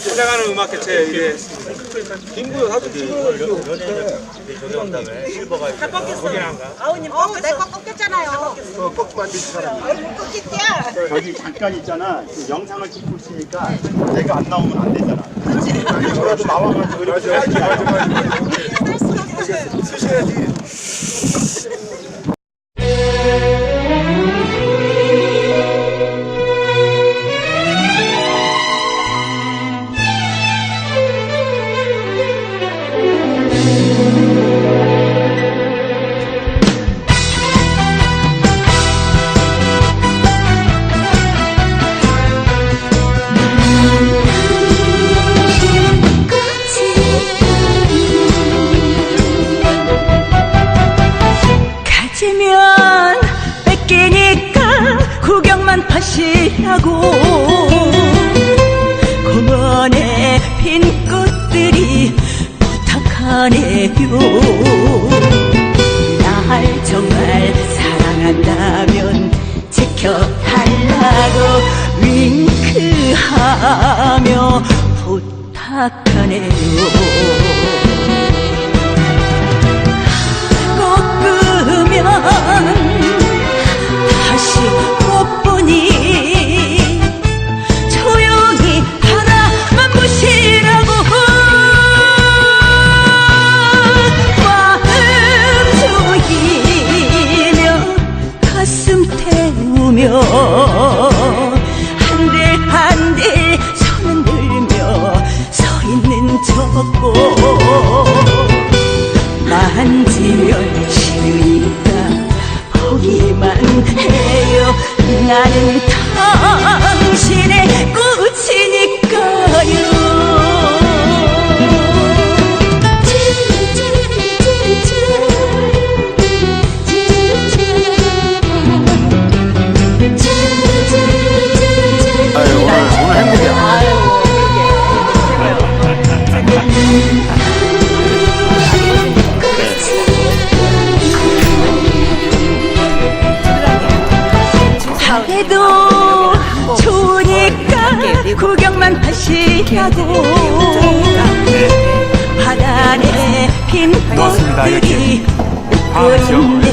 찾아가는 음악 개최 이게. 김구요 사진 찍어가지고. 아우님 어, 내거 꺾였잖아요. 저기 잠깐 있잖아. 그 영상을 찍고 있으니까 내가 안 나오면 안 되잖아. 그렇지. 저라도 나와가지고 이렇게 해야지. 하시라고 공원에 핀 꽃들이 부탁하네요 날 정말 사랑한다면 지켜달라고 윙크하며 부탁하네요 해요. 나는 당신의 꽃 해도 좋으니까 구경만 하시라고 바다에 핀 꽃들이 보이네요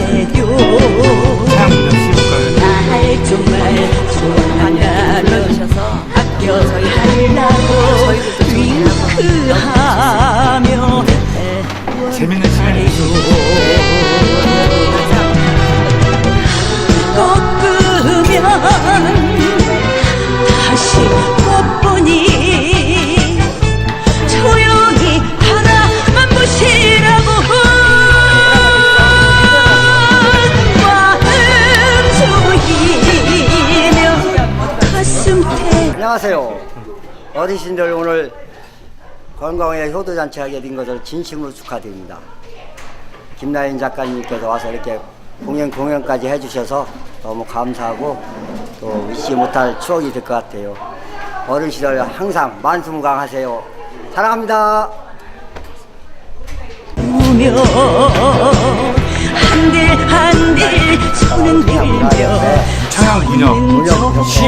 어르신들 오늘 건강에 효도잔치 하게 된 것을 진심으로 축하드립니다. 김나인 작가님께서 와서 이렇게 공연 공연까지 해주셔서 너무 감사하고 또 잊지 못할 추억이 될 것 같아요. 어른 시절 항상 만수무강하세요. 사랑합니다. 우며 한들 한들 손은 들며 청양 문역 문역 시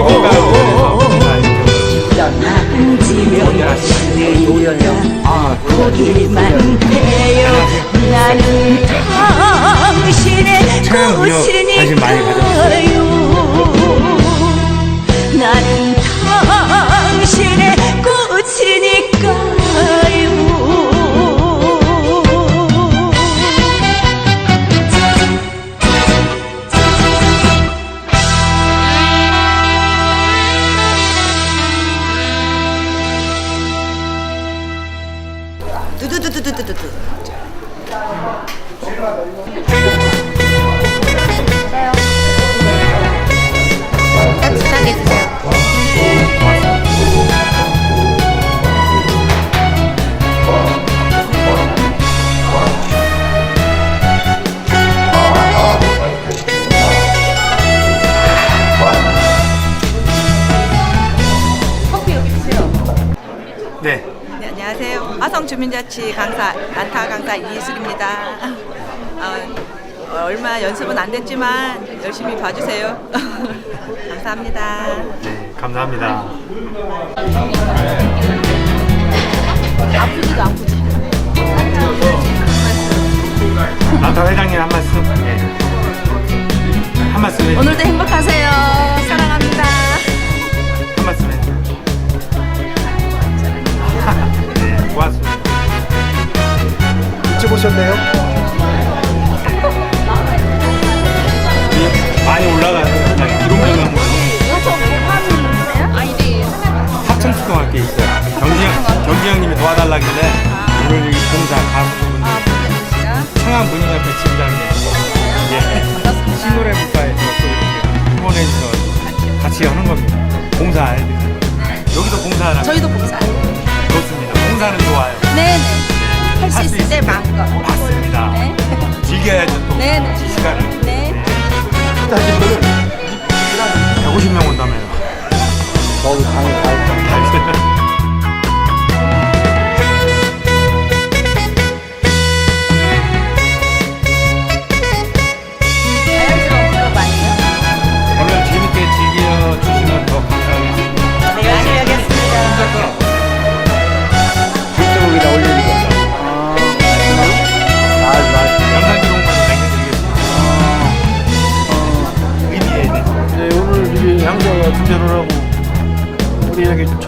공간에서 만지며 싫으니까 보기만 지금 하다 이거. 주민자치 강사 안타 강사 이예술입니다. 어, 아, 얼마 연습은 안 됐지만 열심히 봐주세요. 감사합니다. 네, 감사합니다. 아프지도 아프지. 안타 회장님 한 말씀. 네. 한 말씀. 오늘도 도와달라길래 오늘 여기 봉사 가수분들 청안 문인협회 지부장님 예. 신노래 국가에서 또 이렇게 후원해 주셔서 같이 하는 겁니다. 봉사해드리는 여기도 봉사하라. 저희도 봉사. 좋습니다. 봉사는 좋아요. 네네. 할수 할수 있을 때. 마음껏. 맞습니다. 네. 즐겨야죠 또. 네네. 이 시간을. 네. 150명 온다며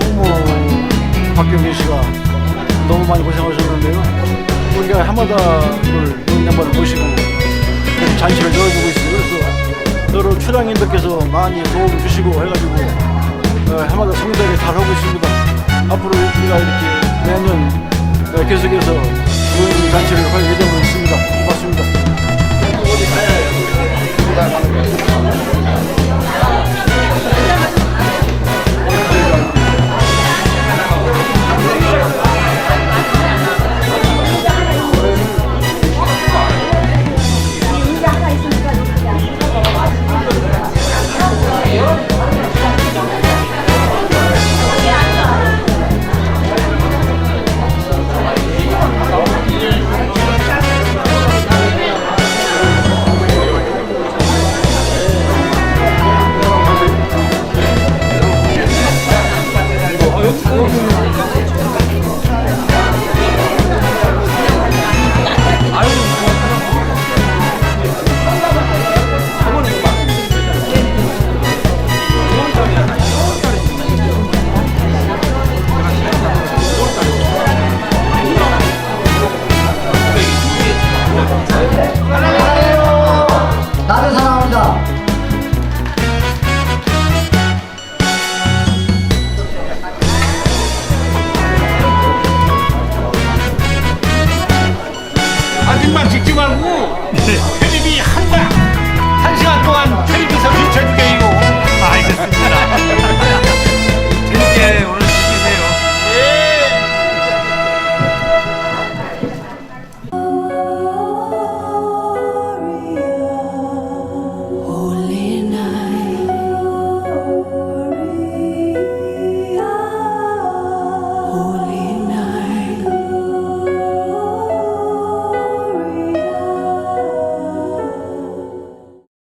총무 박경민 씨가 너무 많이 고생하셨는데요. 우리가 해마다를 이런 양반을 모시고 잔치를 열어주고 있어요. 그래서 여러 출향인들께서 많이 도움 주시고 해가지고 어, 해마다 성대를 잘 하고 있습니다. 앞으로 우리가 이렇게 매년 어, 계속해서 좋은 잔치를 할 예정으로 있습니다. 고맙습니다. 是。